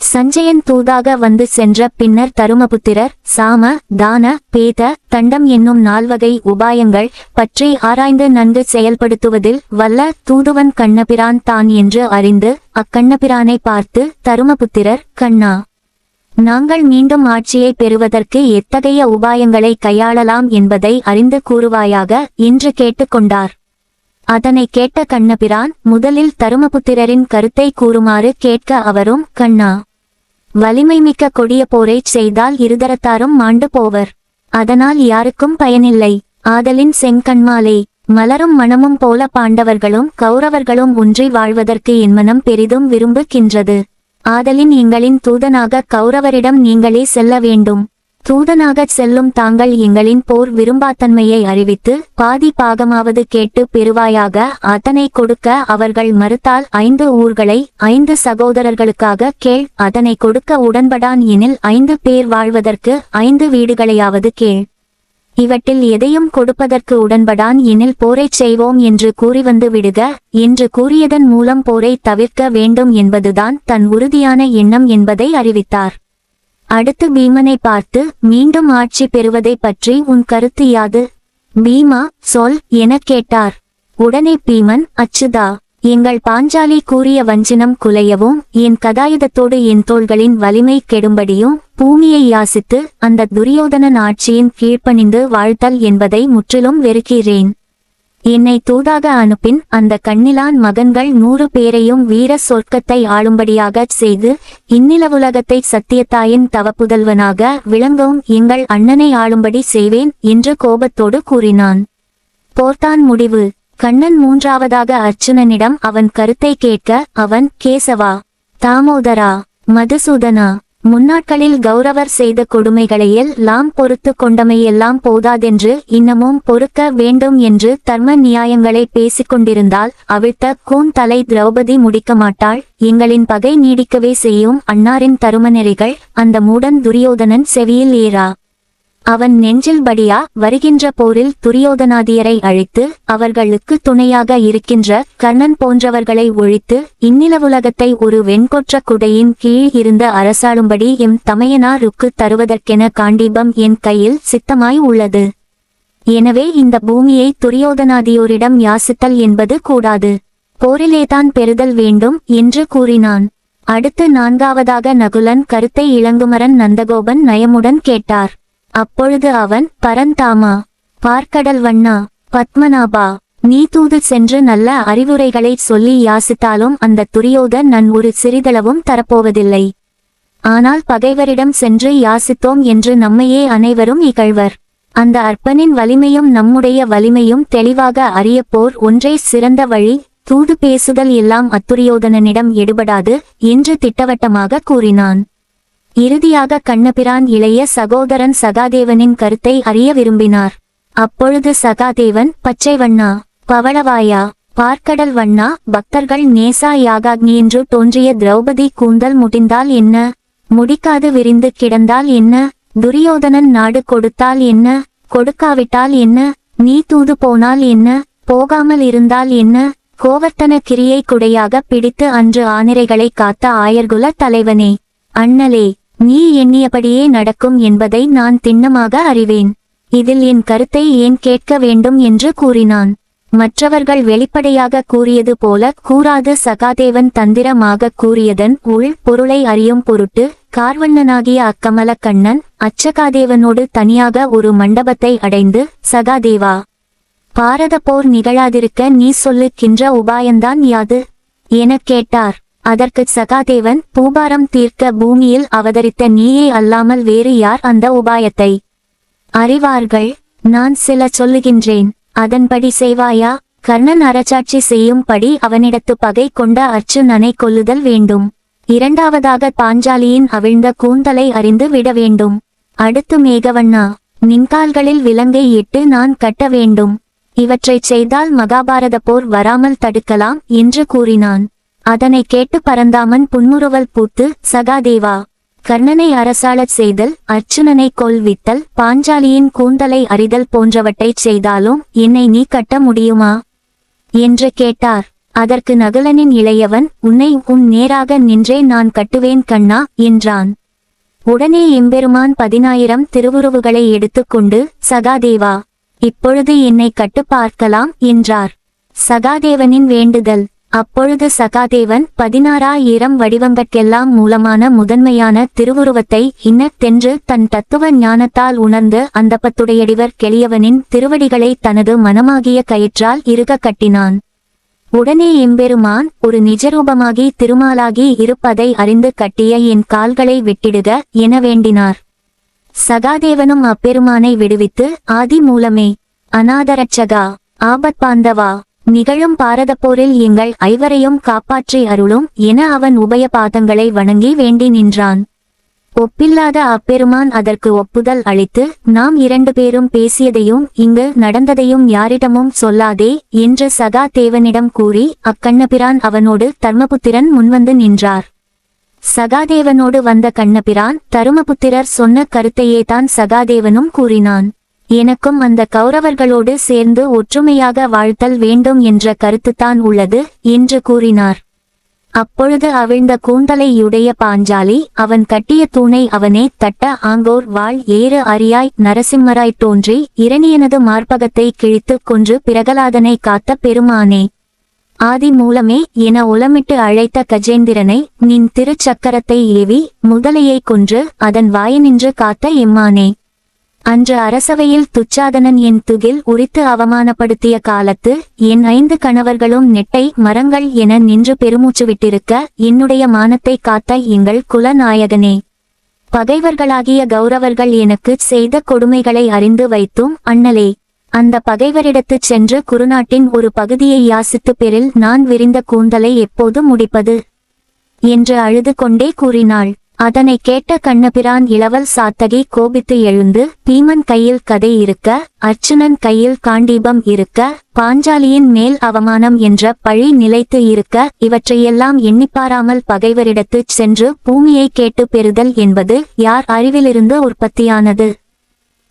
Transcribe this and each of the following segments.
சஞ்சயன் தூதாக வந்து சென்ற பின்னர் தருமபுத்திரர் சாம தான பேத தண்டம் என்னும் நால்வகை உபாயங்கள் பற்றி ஆராய்ந்து நன்கு செயல்படுத்துவதில் வல்ல தூதுவன் கண்ணபிரான் தான் என்று அறிந்து அக்கண்ணபிரானை பார்த்து தருமபுத்திரர் கண்ணா நாங்கள் மீண்டும் ஆட்சியை பெறுவதற்கு எத்தகைய உபாயங்களை கையாளலாம் என்பதை அறிந்து கூறுவாயாக? என்று கேட்டுக்கொண்டார். அதனை கேட்ட கண்ணபிரான் முதலில் தருமபுத்திரரின் கருத்தை கூறுமாறு கேட்க அவரும் கண்ணா வலிமை மிக்க கொடிய போரைச் செய்தால் இருதரத்தாரும் மாண்டு போவர். அதனால் யாருக்கும் பயனில்லை. ஆதலின் செங்கண்மாலே மலரும் மனமும் போல பாண்டவர்களும் கௌரவர்களும் ஒன்றி வாழ்வதற்கு என் மனம் பெரிதும் விரும்புகின்றது. ஆதலின் எங்களின் தூதனாக கௌரவரிடம் நீங்களே செல்ல வேண்டும். தூதனாகச் செல்லும் தாங்கள் எங்களின் போர் விரும்பாத்தன்மையை அறிவித்து பாதி பாகமாவது கேட்டு பெறுவாயாக அதனை கொடுக்க அவர்கள் மறுத்தால் ஐந்து ஊர்களை ஐந்து சகோதரர்களுக்காக கேள் அதனை கொடுக்க உடன்படான் எனில் ஐந்து பேர் வாழ்வதற்கு ஐந்து வீடுகளையாவது கேள். இவற்றில் எதையும் கொடுப்பதற்கு உடன்படான் எனில் போரைச் செய்வோம் என்று கூறி வந்து விடுக என்று கூறியதன் மூலம் போரை தவிர்க்க வேண்டும் என்பதுதான் தன் உறுதியான எண்ணம் என்பதை அறிவித்தார். அடுத்து பீமனை பார்த்து மீண்டும் ஆட்சி பெறுவதை பற்றி உன் கருத்து யாது? பீமா சொல் எனக் கேட்டார். உடனே பீமன் அச்சுதா எங்கள் பாஞ்சாலி கூறிய வஞ்சினம் குலையவும் என் கதாயுதத்தோடு என் தோள்களின் வலிமை கெடும்படியும் பூமியை யாசித்து அந்த துரியோதனன் ஆட்சியின் கீழ்ப்பணிந்து வாழ்த்தல் என்பதை முற்றிலும் வெறுக்கிறேன். என்னை தூதாக அனுப்பின் அந்த கண்ணிலான் மகன்கள் நூறு பேரையும் வீர சொர்க்கத்தை ஆளும்படியாகச் செய்து இந்நிலவுலகத்தை சத்தியத்தாயின் தவப்புதல்வனாக விளங்கவும் எங்கள் அண்ணனை ஆளும்படி செய்வேன் என்று கோபத்தோடு கூறினான். போர்தான் முடிவு. கண்ணன் மூன்றாவதாக அர்ச்சுனனிடம் அவன் கருத்தை கேட்க அவன் கேசவா தாமோதரா மதுசூதனா முன்னாட்களில் கௌரவர் செய்த கொடுமைகளையில் லாம் பொறுத்து கொண்டமையெல்லாம் போதாதென்று இன்னமும் பொறுக்க வேண்டும் என்று தர்ம நியாயங்களை பேசிக் கொண்டிருந்தால் அவிழ்த்த கூன் தலை திரௌபதி முடிக்க மாட்டாள். எங்களின் பகை நீடிக்கவே செய்யும் அன்னாரின் தருமநெறிகள் அந்த மூடன் துரியோதனன் செவியில் ஏறா. அவன் நெஞ்சில் படியா வருகின்ற போரில் துரியோதனாதியரை அழித்து அவர்களுக்கு துணையாக இருக்கின்ற கர்ணன் போன்றவர்களை ஒழித்து இந்நிலவுலகத்தை ஒரு வெண்கொற்ற குடையின் கீழ் இருந்த அரசாளும்படி எம் தமையனாருக்கு தருவதற்கென காண்டீபம் என் கையில் சித்தமாய் உள்ளது. எனவே இந்த பூமியை துரியோதனாதியோரிடம் யாசித்தல் என்பது கூடாது. போரிலேதான் பெறுதல் வேண்டும் என்று கூறினான். அடுத்து நான்காவதாக நகுலன் கருத்தை இளங்குமரன் நந்தகோபன் நயமுடன் கேட்டார். அப்பொழுது அவன் பரந்தாமா பார்க்கடல் வண்ணா பத்மநாபா நீ தூது சென்று நல்ல அறிவுரைகளை சொல்லி யாசித்தாலும் அந்த துரியோதன் நன் ஒரு சிறிதளவும் தரப்போவதில்லை. ஆனால் பகைவரிடம் சென்று யாசித்தோம் என்று நம்மையே அனைவரும் இகழ்வர். அந்த அற்பனின் வலிமையும் நம்முடைய வலிமையும் தெளிவாக அறியப்போர் ஒன்றே சிறந்த வழி. தூது பேசுதல் எல்லாம் அத்துரியோதனனிடம் எடுபடாது என்று திட்டவட்டமாக கூறினான். இறுதியாக கண்ணபிரான் இளைய சகோதரன் சகாதேவனின் கருத்தை அறிய விரும்பினார். அப்பொழுது சகாதேவன் பச்சை வண்ணா பவளவாயா பார்க்கடல் வண்ணா பக்தர்கள் நேசா யாகாக்னி என்று தோன்றிய திரௌபதி கூந்தல் முடிந்தால் என்ன? முடிக்காது விரிந்து கிடந்தால் என்ன? துரியோதனன் நாடு கொடுத்தால் என்ன? கொடுக்காவிட்டால் என்ன? நீ தூது போனால் என்ன? போகாமல் இருந்தால் என்ன? கோவர்த்தன கிரியை குடையாக பிடித்து அன்று ஆனிரைகளை காத்த ஆயர்குல தலைவனே அண்ணலே நீ எண்ணியபடியே நடக்கும் என்பதை நான் திண்ணமாக அறிவேன். இதில் என் கருத்தை ஏன் கேட்க வேண்டும் என்று கூறினான். மற்றவர்கள் வெளிப்படையாக கூறியது போல கூறாது சகாதேவன் தந்திரமாக கூறியதன் உள் பொருளை அறியும் பொருட்டு கார்வண்ணனாகிய அக்கமலக்கண்ணன் அச்சகாதேவனோடு தனியாக ஒரு மண்டபத்தை அடைந்து சகாதேவா பாரத போர் நிகழாதிருக்க நீ சொல்லுகின்ற உபாயந்தான் யாது எனக் கேட்டார். அதற்கு சகாதேவன் பூபாரம் தீர்க்க பூமியில் அவதரித்த நீயே அல்லாமல் வேறு யார் அந்த உபாயத்தை? அறிவார்கள் நான் சில சொல்லுகின்றேன். அதன்படி செய்வாயா? கர்ணன் அரசாட்சி செய்யும்படி அவனிடத்து பகை கொண்ட அர்ச்சுனனை கொல்லுதல் வேண்டும். இரண்டாவதாக பாஞ்சாலியின் அவிழ்ந்த கூந்தலை அறிந்து விட வேண்டும். அடுத்து மேகவண்ணா நின்கால்களில் விலங்கை இட்டு நான் கட்ட வேண்டும். இவற்றைச் செய்தால் மகாபாரத போர் வராமல் தடுக்கலாம் என்று கூறினான். அதனை கேட்டு பரந்தாமன் புன்முறுவல் பூத்து சகாதேவா கர்ணனை அரசாளச் செய்தல் அர்ச்சுனனை கொல்வித்தல் பாஞ்சாலியின் கூந்தலை அறிதல் போன்றவற்றைச் செய்தாலும் என்னை நீ கட்ட முடியுமா என்று கேட்டார். அதற்கு நகுலனின் இளையவன் உன்னை உன் நேராக நின்றே நான் கட்டுவேன் கண்ணா என்றான். உடனே எம்பெருமான் பதினாயிரம் திருவுருவுகளை எடுத்துக்கொண்டு சகாதேவா இப்பொழுது என்னை கட்டு பார்க்கலாம் என்றார். சகாதேவனின் வேண்டுதல் அப்பொழுது சகாதேவன் பதினாறாயிரம் வடிவங்கட்கெல்லாம் மூலமான முதன்மையான திருவுருவத்தை இன்னத்தென்று தன் தத்துவ ஞானத்தால் உணர்ந்து அந்தப்பத்துடையடிவர் கெளியவனின் திருவடிகளை தனது மனமாகிய கயிற்றால் இருக கட்டினான். உடனே எம்பெருமான் ஒரு நிஜரூபமாகி திருமாலாகி இருப்பதை அறிந்து கட்டிய என் கால்களை விட்டிடுக என வேண்டினார். சகாதேவனும் அப்பெருமானை விடுவித்து ஆதி மூலமே அநாதரட்சகா ஆபத்பாந்தவா நிகழும் பாரதப்போரில் எங்கள் ஐவரையும் காப்பாற்றி அருளும் என அவன் உபய பாதங்களை வணங்கி வேண்டி நின்றான். ஒப்பில்லாத அப்பெருமான் அதற்கு ஒப்புதல் அளித்து நாம் இரண்டு பேரும் பேசியதையும் இங்கு நடந்ததையும் யாரிடமும் சொல்லாதே என்று சதா தேவனிடம் கூறி அக்கண்ணபிரான் அவனோடு தர்மபுத்திரன் முன்வந்து நின்றார். சகாதேவனோடு வந்த கண்ணபிரான் தருமபுத்திரர் சொன்ன கருத்தையே தான் சகாதேவனும் கூறினான். எனக்கும் அந்த கௌரவர்களோடு சேர்ந்து ஒற்றுமையாக வாழ்த்தல் வேண்டும் என்ற கருத்துத்தான் உள்ளது என்று கூறினார். அப்பொழுது அவிழ்ந்த கூந்தலையுடைய பாஞ்சாலி அவன் கட்டிய தூணை அவனே தட்ட ஆங்கோர் வாழ் ஏறு அரியாய் நரசிம்மராய் தோன்றி இரணியனது மார்பகத்தை கிழித்துக் கொன்று பிரகலாதனை காத்த பெருமானே ஆதி மூலமே என உலமிட்டு அழைத்த கஜேந்திரனை நின் திருச்சக்கரத்தை ஏவி முதலையை கொன்று அதன் வாயனின்று காத்த எம்மானே அன்று அரசவையில் துச்சாதனன் என் துகில் உரித்து அவமானப்படுத்திய காலத்து என் ஐந்து கணவர்களும் நெட்டை மரங்கள் என நின்று பெருமூச்சு விட்டிருக்க என்னுடைய மானத்தை காத்த எங்கள் குலநாயகனே. பகைவர்களாகிய கௌரவர்கள் எனக்கு செய்த கொடுமைகளை அறிந்து வைத்தும் அண்ணலே. அந்த பகைவரிடத்துச் சென்று குருநாட்டின் ஒரு பகுதியை யாசித்து பெறில் நான் விரிந்த கூந்தலை எப்போது முடிப்பது? என்று அழுது கொண்டே கூறினாள். அதனை கேட்ட கண்ணபிரான் இளவல் சாத்தகி கோபித்து எழுந்து பீமன் கையில் கதை இருக்க அர்ச்சுனன் கையில் காண்டீபம் இருக்க பாஞ்சாலியின் மேல் அவமானம் என்ற பழி நிலைத்து இருக்க இவற்றையெல்லாம் எண்ணிப்பாராமல் பகைவரிடத்துச் சென்று பூமியை கேட்டு பெறுதல் என்பது யார் அறிவிலிருந்து உற்பத்தியானது?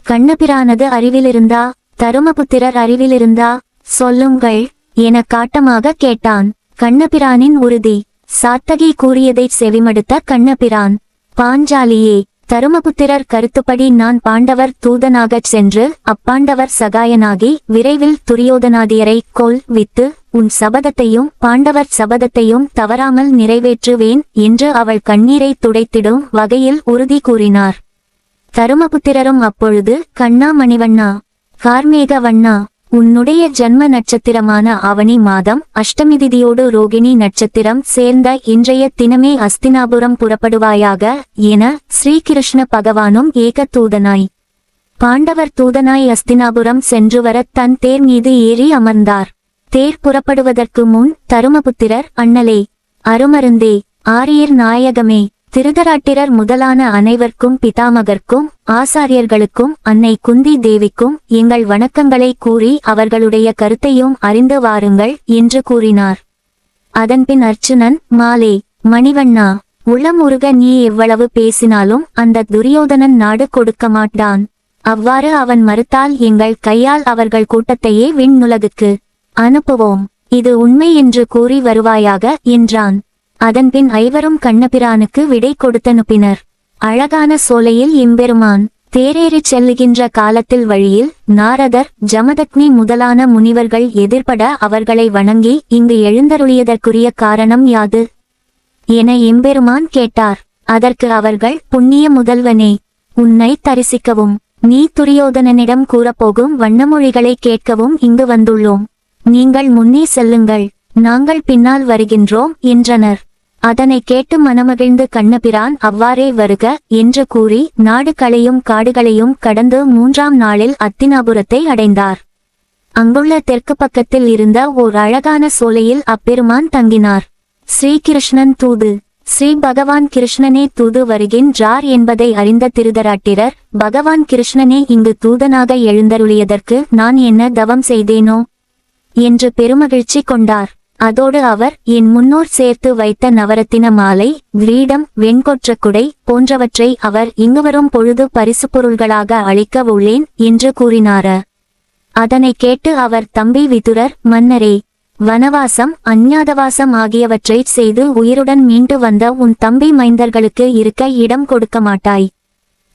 கண்ணபிரானது அறிவிலிருந்தா? தருமபுத்திரர் அறிவிலிருந்தா? சொல்லுங்கள் என காட்டமாக கேட்டான். கண்ணபிரானின் உறுதி. சாத்தகி கூறியதைச் செவிமடுத்த கண்ணபிரான் பாஞ்சாலியே தருமபுத்திரர் கருத்துப்படி நான் பாண்டவர் தூதனாகச் சென்று அப்பாண்டவர் சகாயனாகி விரைவில் துரியோதனாதியரை கொல் வித்து உன் சபதத்தையும் பாண்டவர் சபதத்தையும் தவறாமல் நிறைவேற்றுவேன் என்று அவள் கண்ணீரை துடைத்திடும் வகையில் உறுதி கூறினார். தருமபுத்திரரும் அப்பொழுது கண்ணா மணிவண்ணா கார்மேக வண்ணா உன்னுடைய ஜன்ம நட்சத்திரமான ஆவணி மாதம் அஷ்டமிதிதியோடு ரோகிணி நட்சத்திரம் சேர்ந்த இன்றைய தினமே அஸ்தினாபுரம் புறப்படுவாயாக என ஸ்ரீகிருஷ்ண பகவானும் ஏக தூதனாய் பாண்டவர் தூதனாய் அஸ்தினாபுரம் சென்று வர தன் தேர் மீது ஏறி அமர்ந்தார். தேர் புறப்படுவதற்கு முன் தருமபுத்திரர் அண்ணலே அருமருந்தே ஆரியர் நாயகமே திருதராட்டிரர் முதலான அனைவர்க்கும் பிதாமகர்க்கும் ஆசாரியர்களுக்கும் அன்னை குந்தி தேவிக்கும் எங்கள் வணக்கங்களை கூறி அவர்களுடைய கருத்தையும் அறிந்து வாருங்கள் என்று கூறினார். அதன்பின் அர்ச்சுனன் மாலே மணிவண்ணா உளம் உருக நீ எவ்வளவு பேசினாலும் அந்த துரியோதனன் நாடு கொடுக்க மாட்டான். அவ்வாறு அவன் மறுத்தால் எங்கள் கையால் அவர்கள் கூட்டத்தையே விண்ணுலகுக்கு அனுப்புவோம். இது உண்மை என்று கூறி வருவாயாக என்றான். அதன்பின் ஐவரும் கண்ணபிரானுக்கு விடை கொடுத்தனுப்பினர் அழகான சோலையில் இம்பெருமான் தேரேறிச் செல்லுகின்ற காலத்தில் வழியில் நாரதர் ஜமதக்னி முதலான முனிவர்கள் எதிர்பட அவர்களை வணங்கி இங்கு எழுந்தருளியதற்குரிய காரணம் யாது? என எம்பெருமான் கேட்டார். அதற்கு அவர்கள் புண்ணிய முதல்வனே உன்னை தரிசிக்கவும் நீ துரியோதனனிடம் கூறப்போகும் வண்ணமொழிகளை கேட்கவும் இங்கு வந்துள்ளோம். நீங்கள் முன்னே செல்லுங்கள் நாங்கள் பின்னால் வருகின்றோம் என்றனர். அதனை கேட்டு மனமகிழ்ந்து கண்ணபிரான் அவ்வாறே வருக என்று கூறி நாடு களையும் காடுகளையும் கடந்து மூன்றாம் நாளில் அத்தினாபுரத்தை அடைந்தார். அங்குள்ள தெற்கு பக்கத்தில் இருந்த ஓர் அழகான சோலையில் அப்பெருமான் தங்கினார். ஸ்ரீகிருஷ்ணன் தூது. ஸ்ரீ பகவான் கிருஷ்ணனே தூது வருகின்றார் என்பதை அறிந்த திருதராட்டிரர் பகவான் கிருஷ்ணனே இங்கு தூதனாக எழுந்தருளியதற்கு நான் என்ன தவம் செய்தேனோ? என்று பெருமகிழ்ச்சி கொண்டார். அதோடு அவர் என் முன்னோர் சேர்த்து வைத்த நவரத்தின மாலை கிரீடம் வெண்கொற்ற குடை போன்றவற்றை அவர் இங்கு வரும் பொழுது பரிசு பொருள்களாக அளிக்க உள்ளேன் என்று கூறினார. அதனை கேட்டு அவர் தம்பி விதுரர் மன்னரே வனவாசம் அஞ்ஞாதவாசம் ஆகியவற்றைச் செய்து உயிருடன் மீண்டு வந்த உன் தம்பி மைந்தர்களுக்கு இருக்க இடம் கொடுக்க மாட்டாய்.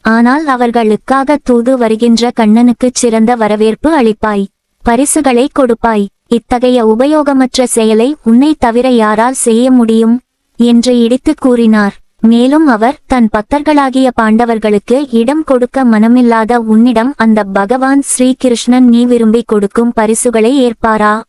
ஆனால் அவர்களுக்காக தூது வருகின்ற கண்ணனுக்குச் சிறந்த வரவேற்பு அளிப்பாய். பரிசுகளை கொடுப்பாய். இத்தகைய உபயோகமற்ற செயலை உன்னை தவிர யாரால் செய்ய முடியும்? என்று இடித்துக் கூறினார். மேலும் அவர் தன் பக்தர்களாகிய பாண்டவர்களுக்கு இடம் கொடுக்க மனமில்லாத உன்னிடம் அந்த பகவான் ஸ்ரீகிருஷ்ணன் நீ விரும்பி கொடுக்கும் பரிசுகளை ஏற்பாரா?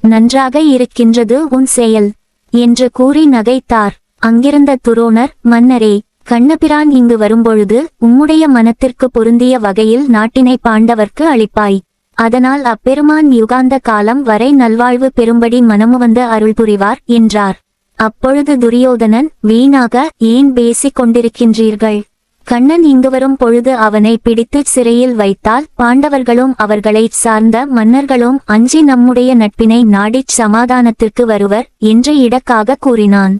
நன்றாக இருக்கின்றது உன் செயல் என்று கூறி நகைத்தார். அங்கிருந்த துரோணர் மன்னரே கண்ணபிரான் இங்கு வரும்பொழுது உம்முடைய மனத்திற்கு பொருந்திய வகையில் நாட்டினை பாண்டவர்க்கு அளிப்பாய். அதனால் அப்பெருமான் யுகாந்த காலம் வரை நல்வாழ்வு பெறும்படி மனமுவந்து அருள் புரிவார் என்றார். அப்பொழுது துரியோதனன் வீணாக ஏன் பேசிக் கொண்டிருக்கின்றீர்கள்? கண்ணன் இங்கு வரும் பொழுது அவனை பிடித்து சிறையில் வைத்தால் பாண்டவர்களும் அவர்களைச் சார்ந்த மன்னர்களும் அஞ்சி நம்முடைய நட்பினை நாடிச் சமாதானத்திற்கு வருவர் என்று இடக்காக கூறினான்.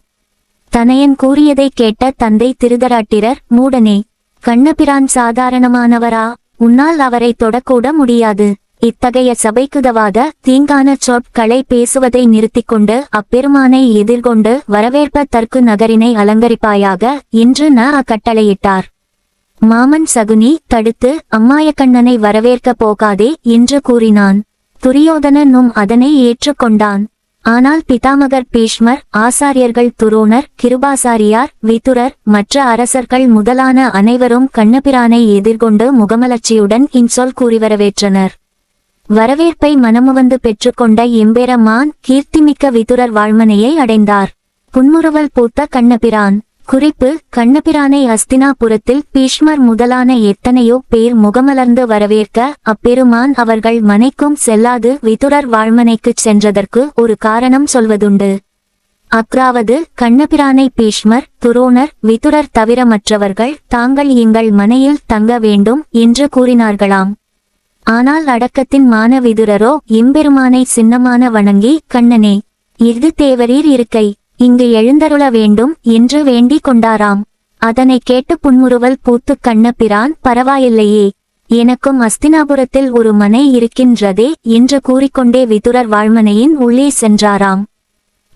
தனையன் கூறியதை கேட்ட தந்தை திருதராட்டிரர் மூடனே கண்ணபிரான் சாதாரணமானவரா? உன்னால் அவரை தொடக்கூட முடியாது. இத்தகைய சபைக்குதவாத தீங்கான சொற்களை பேசுவதை நிறுத்திக் கொண்டு அப்பெருமானை எதிர்கொண்டு வரவேற்ப தற்கு நகரினை அலங்கரிப்பாயாக என்று ந அக்கட்டளையிட்டார். மாமன் சகுனி தடுத்து அம்மாயக்கண்ணனை வரவேற்கப் போகாதே என்று கூறினான். துரியோதனனும் அதனை ஏற்றுக்கொண்டான். ஆனால் பிதாமகர் பீஷ்மர் ஆசாரியர்கள் துரோணர் கிருபாசாரியார் விதுரர் மற்ற அரசர்கள் முதலான அனைவரும் கண்ணபிரானை எதிர்கொண்டு முகமலர்ச்சியுடன் இன்சொல் கூறி வரவேற்றனர் வரவேற்பை மனமுவந்து பெற்றுக்கொண்ட எம்பெருமான் கீர்த்திமிக்க விதுரர் வாழ்மனையை அடைந்தார். புன்முறுவல் பூத்த கண்ணபிரான். குறிப்பு கண்ணபிரானை அஸ்தினாபுரத்தில் பீஷ்மர் முதலான எத்தனையோ பேர் முகமலர்ந்து வரவேற்க அப்பெருமான் அவர்கள் மனைக்கும் செல்லாது விதுரர் வாழ்மனைக்குச் சென்றதற்கு ஒரு காரணம் சொல்வதுண்டு. அக்ராவது கண்ணபிரானை பீஷ்மர் துரோணர் விதுரர் தவிர மற்றவர்கள் தாங்கள் எங்கள் மனையில் தங்க வேண்டும் என்று கூறினார்களாம். ஆனால் அடக்கத்தின் மானவிதுரரோ எம்பெருமானை சின்னமான வணங்கி கண்ணனே இது தேவரீர் இருக்கை இங்கு எழுந்தருள வேண்டும் என்று வேண்டிக் கொண்டாராம். அதனை கேட்டு புன்முறுவல் பூத்து கண்ணபிரான் பரவாயில்லையே எனக்கும் அஸ்தினாபுரத்தில் ஒரு மனை இருக்கின்றதே என்று கூறிக்கொண்டே விதுரர் வாழ்மனையின் உள்ளே சென்றாராம்.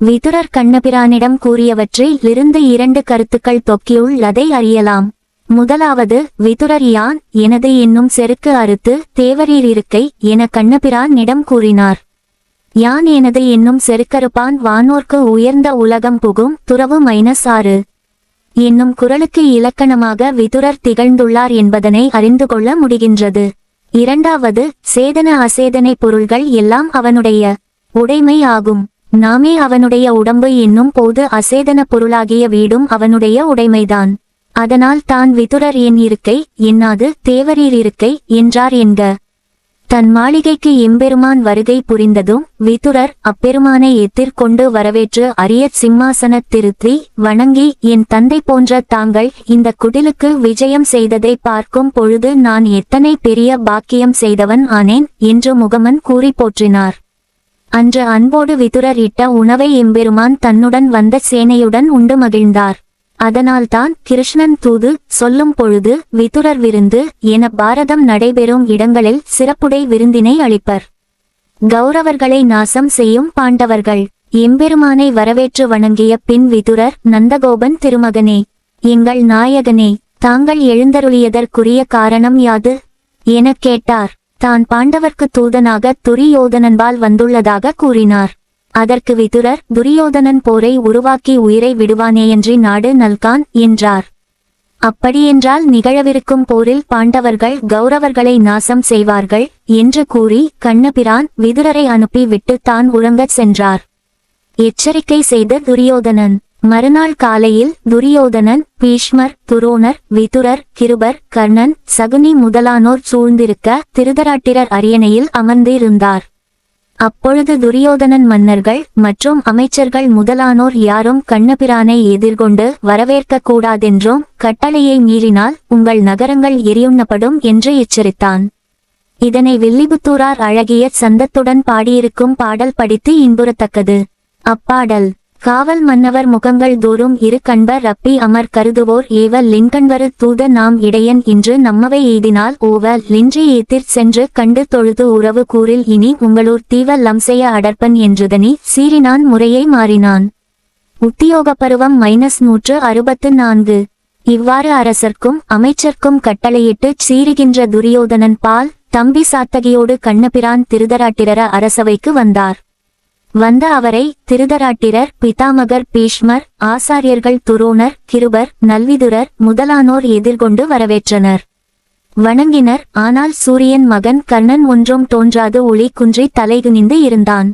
விதுரர் கண்ணபிரானிடம் கூறியவற்றில் இருந்து இரண்டு கருத்துக்கள் தொக்கியுள்ளதை அறியலாம். முதலாவது விதுரர் யான் எனது என்னும் செருக்கு அறுத்து தேவரீர் இருக்கை என கண்ணபிரானிடம் கூறினார். யான் எனது என்னும் செருக்கறுப்பான் வானோர்க்கு உயர்ந்த உலகம் புகும் துறவு மைனஸ் ஆறு. என்னும் குரலுக்கு இலக்கணமாக விதுரர் திகழ்ந்துள்ளார் என்பதனை அறிந்து கொள்ள முடிகின்றது. இரண்டாவது சேதன அசேதனை பொருள்கள் எல்லாம் அவனுடைய உடைமை ஆகும். நாமே அவனுடைய உடம்பு என்னும் போது அசேதன பொருளாகிய வீடும் அவனுடைய உடைமைதான். அதனால் தான் விதுரர் என் இருக்கை என்னாது தேவரீர் இருக்கை என்றார் என்க. தன் மாளிகைக்கு எம்பெருமான் வருகை புரிந்ததும் விதுரர் அப்பெருமானை எதிர்கொண்டு வரவேற்று அரிய சிம்மாசனத் திருத்தி வணங்கி என் தந்தை போன்ற தாங்கள் இந்த குடிலுக்கு விஜயம் செய்ததை பார்க்கும் பொழுது நான் எத்தனை பெரிய பாக்கியம் செய்தவன் ஆனேன் என்று முகமன் கூறி போற்றினார் அன்று அன்போடு விதுரர் இட்ட உணவை எம்பெருமான் தன்னுடன் வந்த சேனையுடன் உண்டு மகிழ்ந்தார். அதனால்தான் கிருஷ்ணன் தூது சொல்லும் பொழுது விதுரர் விருந்து என பாரதம் நடைபெறும் இடங்களில் சிறப்புடை விருந்தினை அளிப்பர். கௌரவர்களை நாசம் செய்யும் பாண்டவர்கள். எம்பெருமானை வரவேற்று வணங்கிய பின் விதுரர் நந்தகோபன் திருமகனே எங்கள் நாயகனே தாங்கள் எழுந்தருளியதற்குரிய காரணம் யாது எனக் கேட்டார். தான் பாண்டவர்க்கு தூதனாக துரியோதனன்பால் வந்துள்ளதாக கூறினார். அதற்கு விதுரர் துரியோதனன் போரை உருவாக்கி உயிரை விடுவானேயன்றி நாடு நல்கான் என்றார். அப்படியென்றால் நிகழவிருக்கும் போரில் பாண்டவர்கள் கௌரவர்களை நாசம் செய்வார்கள் என்று கூறி கண்ணபிரான் விதுரரை அனுப்பி விட்டு தான் உறங்கச் சென்றார். எச்சரிக்கை செய்த துரியோதனன் மறுநாள் காலையில் துரியோதனன் பீஷ்மர் துரோணர் விதுரர் கிருபர் கர்ணன் சகுனி முதலானோர் சூழ்ந்திருக்க திருதராட்டிரர் அரியணையில் அமர்ந்திருந்தார். அப்பொழுது துரியோதனன் மன்னர்கள் மற்றும் அமைச்சர்கள் முதலானோர் யாரும் கண்ணபிரானை எதிர்கொண்டு வரவேற்கக் கூடாதென்றும் கட்டளையை மீறினால் உங்கள் நகரங்கள் எரியுண்ணப்படும் என்று எச்சரித்தான். இதனை வில்லிபுத்தூரார் அழகிய சந்தத்துடன் பாடியிருக்கும் பாடல் படித்து இன்புறத்தக்கது. அப்பாடல். காவல் மன்னவர் முகங்கள் தோறும் இரு கண்பர் ரப்பி அமர் கருதுவோர் ஏவ லின்கண்வரு தூத நாம் இடையன் இன்று நம்மவை எய்தினால் ஓவ லின்றி ஏத்திற் சென்று கண்டு தொழுது உறவு கூறில் இனி உங்களூர் தீவ லம்செய அடர்ப்பன் என்றுதனி சீறினான் முறையை மாறினான். உத்தியோக பருவம் மைனஸ் நூற்று அறுபத்து நான்கு. இவ்வாறு அரசர்க்கும் அமைச்சர்க்கும் கட்டளையிட்டு சீறுகின்ற துரியோதனன் பால் தம்பி சாத்தகியோடு கண்ணபிரான் திருதராட்டிரர அரசவைக்கு வந்தார். வந்த அவரை திருதராட்டிரர் பிதாமகர் பீஷ்மர் ஆசாரியர்கள் துரோணர் கிருபர் நல்விதுரர் முதலானோர் எதிர்கொண்டு வரவேற்றனர். வணங்கினர். ஆனால் சூரியன் மகன் கர்ணன் ஒன்றும் தோன்றாது ஒளி குன்றி தலைகுனிந்து இருந்தான்.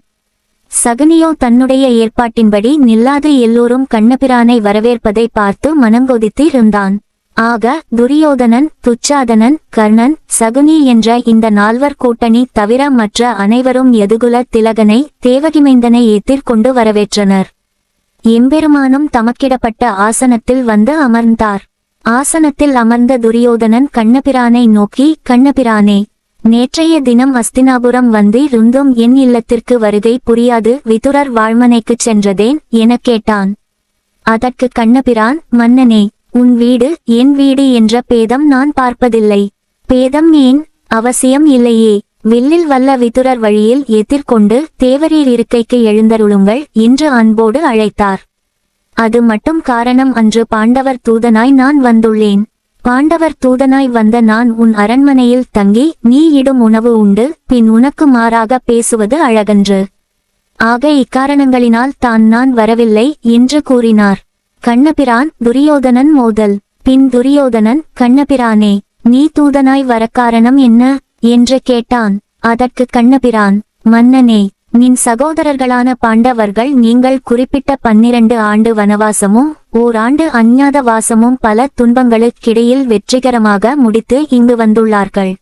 சகுனியோ தன்னுடைய ஏற்பாட்டின்படி நில்லாது எல்லோரும் கண்ணபிரானை வரவேற்பதை பார்த்து மனங்கொதித்து இருந்தான். ஆக துரியோதனன் துச்சாதனன் கர்ணன் சகுனி என்ற இந்த நால்வர் கூட்டணி தவிர மற்ற அனைவரும் எதுகுல திலகனை தேவகிமைந்தனை ஏத்திற்கொண்டு வரவேற்றனர். எம்பெருமானும் தமக்கிடப்பட்ட ஆசனத்தில் வந்து அமர்ந்தார். ஆசனத்தில் அமர்ந்த துரியோதனன் கண்ணபிரானை நோக்கி கண்ணபிரானே நேற்றைய தினம் அஸ்தினாபுரம் வந்து ருந்தும் என் இல்லத்திற்கு வருகை புரியாது விதுரர் வாழ்மனைக்குச் சென்றதேன்? எனக் கேட்டான். அதற்கு கண்ணபிரான் மன்னனே உன் வீடு என் வீடு என்ற பேதம் நான் பார்ப்பதில்லை. பேதம் ஏன்? அவசியம் இல்லையே. வில்லில் வல்ல விதுரர் வழியில் எதிர்கொண்டு தேவரீர் இருக்கைக்கு எழுந்தருளுங்கள் என்று அன்போடு அழைத்தார். அது மட்டும் காரணம் அன்று பாண்டவர் தூதனாய் நான் வந்துள்ளேன். பாண்டவர் தூதனாய் வந்த நான் உன் அரண்மனையில் தங்கி நீ இடும் உணவு உண்டு பின் உனக்கு மாறாக பேசுவது அழகன்று. ஆக இக்காரணங்களினால் தான் நான் வரவில்லை என்று கூறினார். கண்ணபிரான் துரியோதனன் மோதல். பின் துரியோதனன் கண்ணபிரானே நீ தூதனாய் வரக்காரணம் என்ன? என்று கேட்டான். அதற்கு கண்ணபிரான் மன்னனே நின் சகோதரர்களான பாண்டவர்கள் நீங்கள் குறிப்பிட்ட பன்னிரண்டு ஆண்டு வனவாசமும் ஓராண்டு அஞ்ஞாத வாசமும் பல துன்பங்களுக்கிடையில் வெற்றிகரமாக முடித்து இங்கு வந்துள்ளார்கள்.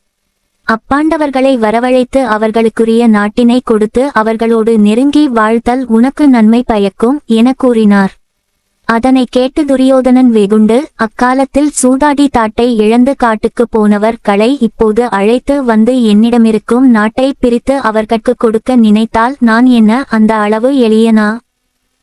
அப்பாண்டவர்களை வரவழைத்து அவர்களுக்குரிய நாட்டினை கொடுத்து அவர்களோடு நெருங்கி வாழ்த்தல் உனக்கு நன்மை பயக்கும் என கூறினார். அதனை கேட்டு துரியோதனன் வெகுண்டு அக்காலத்தில் சூதாடி தாட்டை இழந்து காட்டுக்கு போனவர் களை இப்போது அழைத்து வந்து என்னிடமிருக்கும் நாட்டை பிரித்து அவர்கட்கு கொடுக்க நினைத்தால் நான் என்ன அந்த அளவு எளியனா?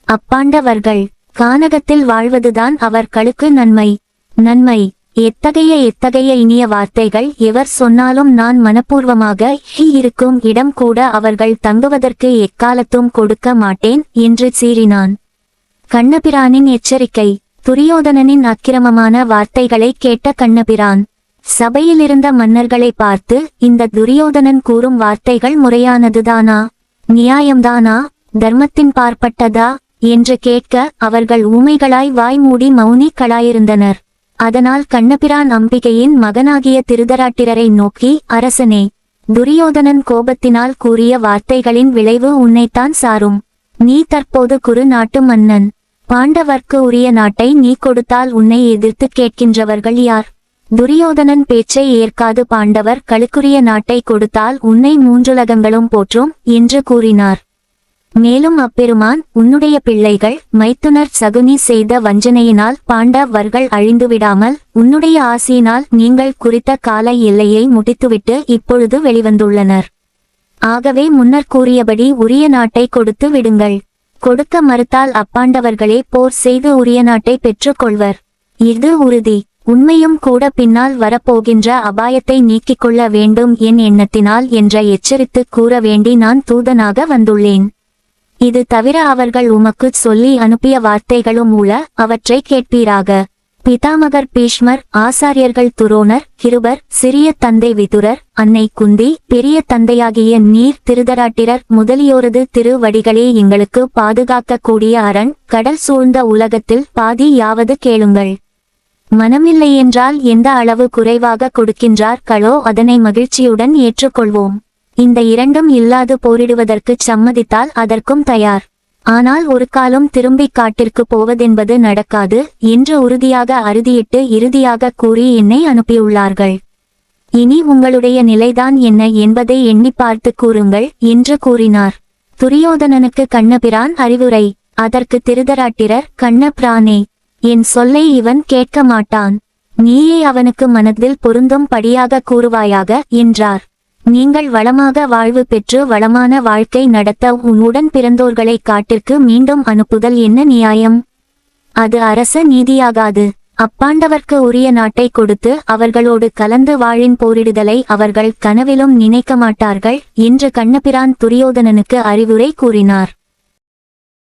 அப்பாண்டவர்கள் கானகத்தில் வாழ்வதுதான் அவர்களுக்கு நன்மை. நன்மை. எத்தகைய எத்தகைய இனிய வார்த்தைகள் எவர் சொன்னாலும் நான் மனப்பூர்வமாக ஹி இருக்கும் இடம் கூட அவர்கள் தங்குவதற்கு எக்காலத்தும் கொடுக்க மாட்டேன் என்று சீறினான். கண்ணபிரானின் எச்சரிக்கை துரியோதனனின் அக்கிரமமான வார்த்தைகளை கேட்ட கண்ணபிரான் சபையிலிருந்த மன்னர்களை பார்த்து இந்த துரியோதனன் கூறும் வார்த்தைகள் முறையானதுதானா? நியாயம்தானா? தர்மத்தின் பார்ப்பட்டதா? என்று கேட்க அவர்கள் ஊமைகளாய் வாய் மூடி மௌனிகளாயிருந்தனர் அதனால் கண்ணபிரான் அம்பிகையின் மகனாகிய திருதராட்டிரரை நோக்கி அரசனே துரியோதனன் கோபத்தினால் கூறிய வார்த்தைகளின் விளைவு உன்னைத்தான் சாரும். நீ தற்போது குரு நாட்டு மன்னன். பாண்டவர்க்கு உரிய நாட்டை நீ கொடுத்தால் உன்னை எதிர்த்து கேட்கின்றவர்கள் யார்? துரியோதனன் பேச்சை ஏற்காது பாண்டவர் களுக்குரிய நாட்டை கொடுத்தால் உன்னை மூன்றுலகங்களும் போற்றும் என்று கூறினார். மேலும் அப்பெருமான் உன்னுடைய பிள்ளைகள் மைத்துனர் சகுனி செய்த வஞ்சனையினால் பாண்டவர்கள் அழிந்துவிடாமல் உன்னுடைய ஆசியினால் நீங்கள் குறித்த கால எல்லையை முடித்துவிட்டு இப்பொழுது வெளிவந்துள்ளனர். ஆகவே முன்னர் கூறியபடி உரிய நாட்டை கொடுத்து விடுங்கள். கொடுக்க மறுத்தால் அப்பாண்டவர்களே போர் செய்து உரிய நாட்டை பெற்றுக்கொள்வர். இது உறுதி. உண்மையும் கூட பின்னால் வரப்போகின்ற அபாயத்தை நீக்கிக் கொள்ள வேண்டும் என் எண்ணத்தினால் என்ற எச்சரித்து கூற வேண்டி நான் தூதனாக வந்துள்ளேன். இது தவிர அவர்கள் உமக்குச் சொல்லி அனுப்பிய வார்த்தைகளும் உள அவற்றை கேட்பீராக. பிதாமகர் பீஷ்மர் ஆசாரியர்கள் துரோணர் கிருபர் சிறிய தந்தை விதுரர் அன்னை குந்தி பெரிய தந்தையாகிய நீர் திருதராட்டிரர் முதலியோரது திருவடிகளே எங்களுக்கு பாதுகாக்கக்கூடிய அரண் கடல் சூழ்ந்த உலகத்தில் பாதி யாவது கேளுங்கள். மனமில்லை என்றால் எந்த அளவு குறைவாக கொடுக்கின்றார்களோ அதனை மகிழ்ச்சியுடன் ஏற்றுக்கொள்வோம். இந்த இரண்டும் இல்லாது போரிடுவதற்குச் சம்மதித்தால் அதற்கும் தயார். ஆனால் ஒரு காலம் திரும்பிக் காட்டிற்கு போவதென்பது நடக்காது என்று உறுதியாக அறுதியிட்டு இறுதியாக கூறி என்னை அனுப்பியுள்ளார்கள். இனி உங்களுடைய நிலைதான் என்ன என்பதை எண்ணி பார்த்து கூறுங்கள் என்று கூறினார். துரியோதனனுக்கு கண்ணபிரான் அறிவுரை அதற்கு திருதராட்டிரர் கண்ணபிரானே என் சொல்லை இவன் கேட்க மாட்டான். நீயே அவனுக்கு மனதில் பொருந்தும் படியாக கூறுவாயாக என்றார். நீங்கள் வளமாக வாழ்வு பெற்று வளமான வாழ்க்கை நடத்த உன் உடன் பிறந்தோர்களை காட்டிற்கு மீண்டும் அனுப்புதல் என்ன நியாயம்? அது அரச நீதியாகாது. அப்பாண்டவர்க்கு உரிய நாட்டை கொடுத்து அவர்களோடு கலந்து வாழின் போரிடுதலை அவர்கள் கனவிலும் நினைக்க மாட்டார்கள் என்று கண்ணபிரான் துரியோதனனுக்கு அறிவுரை கூறினார்.